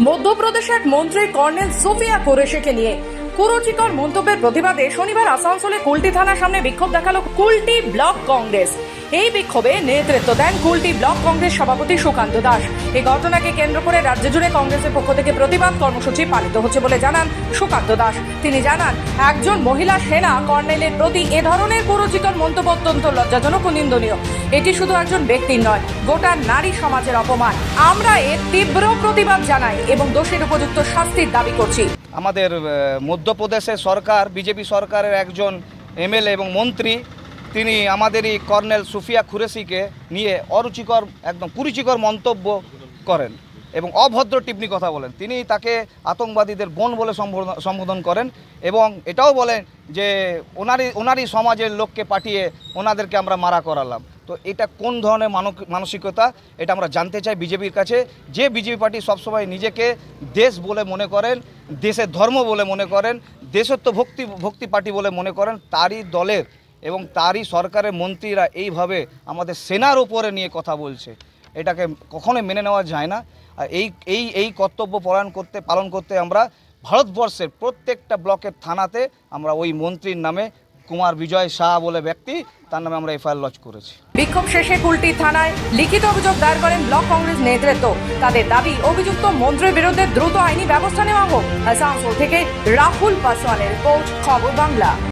মধ্যপ্রদেশের মন্ত্রী colonel Sophia কোরেশেকে নিয়ে কুরুচিকর মন্তব্যের প্রতিবাদে শনিবার আসানসোলে কুলটি থানার সামনে বিক্ষোভ দেখাল কুলটি ব্লক কংগ্রেস। এই বিক্ষোভে নেতৃত্ব দেন কুলটি ব্লক কংগ্রেস সভাপতি সুকান্ত দাস। এই ঘটনাকে কেন্দ্র করে রাজ্য জুড়ে কংগ্রেসের পক্ষ থেকে প্রতিবাদ কর্মসূচি পালিত হচ্ছে বলে জানান সুকান্ত দাস। তিনি জানান একজন মহিলা সেনা কর্নেলের প্রতি এ ধরনের কুরুচিকর মন্তব্য অত্যন্ত লজ্জাজনক ও নিন্দনীয়। এটি শুধু একজন ব্যক্তির নয় গোটা নারী সমাজের অপমান। আমরা এর তীব্র প্রতিবাদ জানাই এবং দোষীর উপযুক্ত শাস্তির দাবি করছি। আমাদের আহ, মধ্যপ্রদেশের সরকার, বিজেপি সরকারের একজন এমএলএ এবং মন্ত্রী, তিনি আমাদেরই কর্নেল সুফিয়া খুরেসিকে নিয়ে অরুচিকর, একদম কুরুচিকর মন্তব্য করেন। এবং অভদ্র টিপ্নি কথা বলেন। তিনি তাকে আতঙ্কবাদীদের বোন বলে সম্বোধন- করেন এবং এটাও বলেন যে ওনারই ওনারই সমাজের লোককে পাঠিয়ে ওনাদেরকে আমরা মারা করালাম। তো এটা কোন ধরনের মানসিকতা, এটা আমরা জানতে চাই বিজেপির কাছে। যে বিজেপি পার্টি সবসময় নিজেকে দেশ বলে মনে করেন, দেশের ধর্ম বলে মনে করেন, দেশত্ব ভক্তি ভক্তি পার্টি বলে মনে করেন, তারই দলের এবং তারই সরকারের মন্ত্রীরা এইভাবে আমাদের সেনার ওপরে নিয়ে কথা বলছে। এটাকে কখনোই মেনে নেওয়া যায় না। আর এই এই এই কর্তব্য পালন করতে পালন করতে আমরা ভারতবর্ষের প্রত্যেকটা ব্লকের থানাতে আমরা ওই মন্ত্রীর নামে কুমার বিজয় শাহ বলে ব্যক্তি, তার নামে আমরা এফআইআর লঞ্চ করেছি। বিক্ষোভ শেষে কুলটি থানায় লিখিত অভিযোগ দায়ের করেন ব্লক কংগ্রেস নেতৃত্ব। তাদের দাবি, অভিযুক্ত মন্ত্রীর বিরুদ্ধে দ্রুত আইনি ব্যবস্থা নেওয়া হোক। আসানসোল থেকে রাহুল পাসওয়ানের রিপোর্ট, খবর বাংলা।